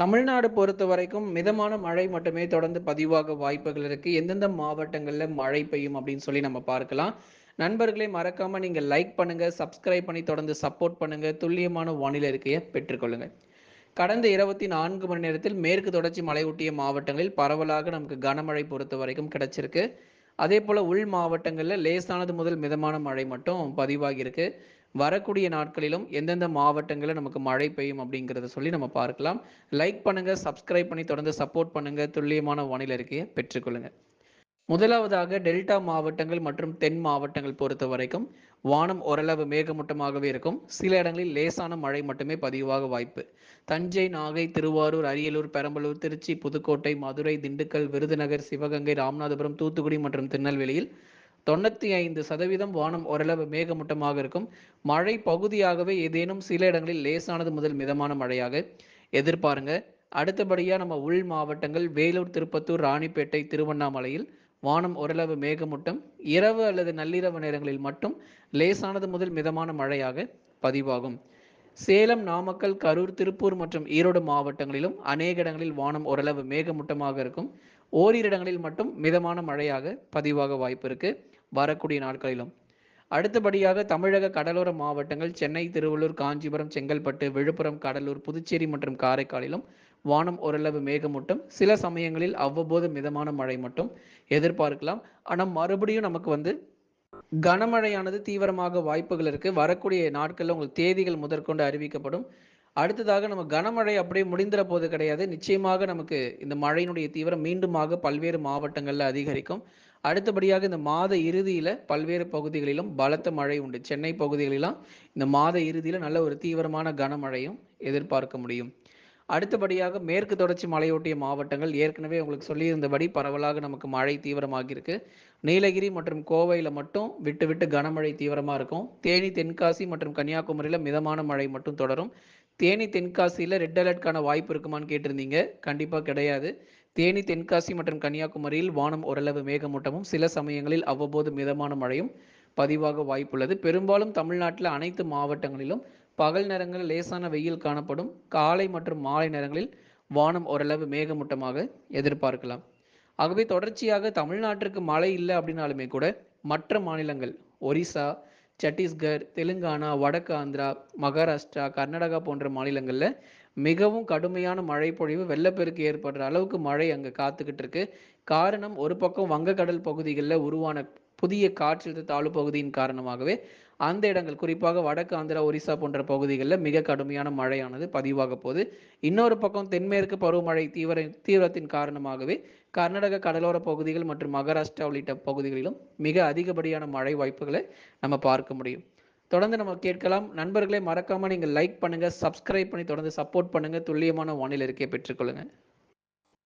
தமிழ்நாடு பொறுத்த வரைக்கும் மிதமான மழை மட்டுமே தொடர்ந்து பதிவாக வாய்ப்புகள் இருக்கு. எந்தெந்த மாவட்டங்களில் மழை பெய்யும் அப்படின்னு சொல்லி நம்ம பார்க்கலாம். நண்பர்களே மறக்காம நீங்க லைக் பண்ணுங்க சப்ஸ்கிரைப் பண்ணி தொடர்ந்து சப்போர்ட் பண்ணுங்க. துல்லியமான வானிலை இருக்கையை பெற்றுக்கொள்ளுங்க. கடந்த இருபத்தி நான்கு மணி நேரத்தில் மேற்கு தொடர்ச்சி மலையொட்டிய மாவட்டங்களில் பரவலாக நமக்கு கனமழை பொறுத்த வரைக்கும் கிடைச்சிருக்கு. அதே போல் உள் மாவட்டங்களில் லேசானது முதல் மிதமான மழை மட்டும் பதிவாகியிருக்கு வரக்கூடிய நாட்களிலும் எந்தெந்த மாவட்டங்களில் நமக்கு மழை பெய்யும் அப்படிங்கிறத சொல்லி நம்ம பார்க்கலாம். லைக் பண்ணுங்க சப்ஸ்கிரைப் பண்ணி தொடர்ந்து சப்போர்ட் பண்ணுங்க. துல்லியமான வானிலை இருக்கையை பெற்றுக்கொள்ளுங்க. முதலாவதாக டெல்டா மாவட்டங்கள் மற்றும் தென் மாவட்டங்கள் பொறுத்த வரைக்கும் வானம் ஓரளவு மேகமூட்டமாகவே இருக்கும். சில இடங்களில் லேசான மழை மட்டுமே பதிவாக வாய்ப்பு. தஞ்சை நாகை திருவாரூர் அரியலூர் பெரம்பலூர் திருச்சி புதுக்கோட்டை மதுரை திண்டுக்கல் விருதுநகர் சிவகங்கை ராமநாதபுரம் தூத்துக்குடி மற்றும் திருநெல்வேலியில் தொண்ணூத்தி ஐந்து சதவீதம் வானம் ஓரளவு மேகமூட்டமாக இருக்கும். மழை பகுதியாகவே ஏதேனும் சில இடங்களில் லேசானது முதல் மிதமான மழையாக எதிர்பாருங்க. அடுத்தபடியாக நம்ம உள் மாவட்டங்கள் வேலூர் திருப்பத்தூர் ராணிப்பேட்டை திருவண்ணாமலையில் வானம் ஓரளவு மேகமூட்டம். இரவு அல்லது நள்ளிரவு நேரங்களில் மட்டும் லேசானது முதல் மிதமான மழையாக பதிவாகும். சேலம் நாமக்கல் கரூர் திருப்பூர் மற்றும் ஈரோடு மாவட்டங்களிலும் அநேக இடங்களில் வானம் ஓரளவு மேகமூட்டமாக இருக்கும். ஓரிரு இடங்களில் மட்டும் மிதமான மழையாக பதிவாக வாய்ப்பு இருக்குது வரக்கூடிய நாட்களிலும். அடுத்தபடியாக தமிழக கடலோர மாவட்டங்கள் சென்னை திருவள்ளூர் காஞ்சிபுரம் செங்கல்பட்டு விழுப்புரம் கடலூர் புதுச்சேரி மற்றும் காரைக்காலிலும் வானம் ஓரளவு மேகமூட்டம். சில சமயங்களில் அவ்வப்போது மிதமான மழை மட்டும் எதிர்பார்க்கலாம். ஆனால் மறுபடியும் நமக்கு வந்து கனமழையானது தீவிரமாக வாய்ப்புகள் இருக்கு. வரக்கூடிய நாட்களில் உங்களுக்கு தேதிகள் முதற்கொண்டு அறிவிக்கப்படும். அடுத்ததாக நம்ம கனமழை அப்படியே முடிந்துற போது கிடையாது. நிச்சயமாக நமக்கு இந்த மழையினுடைய தீவிரம் மீண்டுமாக பல்வேறு மாவட்டங்களில் அதிகரிக்கும். அடுத்தபடியாக இந்த மாத இறுதியில் பல்வேறு பகுதிகளிலும் பலத்த மழை உண்டு. சென்னை பகுதிகளிலாம் இந்த மாத இறுதியில் நல்ல ஒரு தீவிரமான கனமழையும் எதிர்பார்க்க முடியும். அடுத்தபடியாக மேற்கு தொடர்ச்சி மலையொட்டிய மாவட்டங்கள் ஏற்கனவே உங்களுக்கு சொல்லியிருந்தபடி பரவலாக நமக்கு மழை தீவிரமாகியிருக்கு. நீலகிரி மற்றும் கோவையில் மட்டும் விட்டு விட்டு கனமழை தீவிரமாக இருக்கும். தேனி தென்காசி மற்றும் கன்னியாகுமரியில் மிதமான மழை மட்டும் தொடரும். தேனி தென்காசியில் ரெட் அலர்ட்கான வாய்ப்பு இருக்குமான்னு கேட்டிருந்தீங்க. கண்டிப்பாக கிடையாது. தேனி தென்காசி மற்றும் கன்னியாகுமரியில் வானம் ஓரளவு மேகமூட்டமும் சில சமயங்களில் அவ்வப்போது மிதமான மழையும் பதிவாக வாய்ப்புள்ளது. பெரும்பாலும் தமிழ்நாட்டில் அனைத்து மாவட்டங்களிலும் பகல் நேரங்களில் லேசான வெயில் காணப்படும். காலை மற்றும் மாலை நேரங்களில் வானம் ஓரளவு மேகமூட்டமாக எதிர்பார்க்கலாம். ஆகவே தொடர்ச்சியாக தமிழ்நாட்டிற்கு மழை இல்லை அப்படின்னாலுமே கூட மற்ற மாநிலங்கள் ஒரிசா சத்தீஸ்கர் தெலுங்கானா வடக்கு ஆந்திரா மகாராஷ்டிரா கர்நாடகா போன்ற மாநிலங்களில் மிகவும் கடுமையான மழை பொழிவு வெள்ளப்பெருக்கு ஏற்படுற அளவுக்கு மழை அங்கே காத்துக்கிட்டு இருக்கு. காரணம் ஒரு பக்கம் வங்கக்கடல் பகுதிகளில் உருவான புதிய காற்றழுத்த தாழ்வு பகுதியின் காரணமாகவே அந்த இடங்கள் குறிப்பாக வடக்கு ஆந்திரா ஒரிசா போன்ற பகுதிகளில் மிக கடுமையான மழையானது பதிவாக போகுது. இன்னொரு பக்கம் தென்மேற்கு பருவமழை தீவிர தீவிரத்தின் காரணமாகவே கர்நாடக கடலோர பகுதிகள் மற்றும் மகாராஷ்டிரா உள்ளிட்ட பகுதிகளிலும் மிக அதிகப்படியான மழை வாய்ப்புகளை நம்ம பார்க்க முடியும். தொடர்ந்து நம்ம கேட்கலாம். நண்பர்களை மறக்காம நீங்கள் லைக் பண்ணுங்க சப்ஸ்கிரைப் பண்ணி தொடர்ந்து சப்போர்ட் பண்ணுங்க. துல்லியமான வானிலை இருக்கே பெற்றுக்கொள்ளுங்க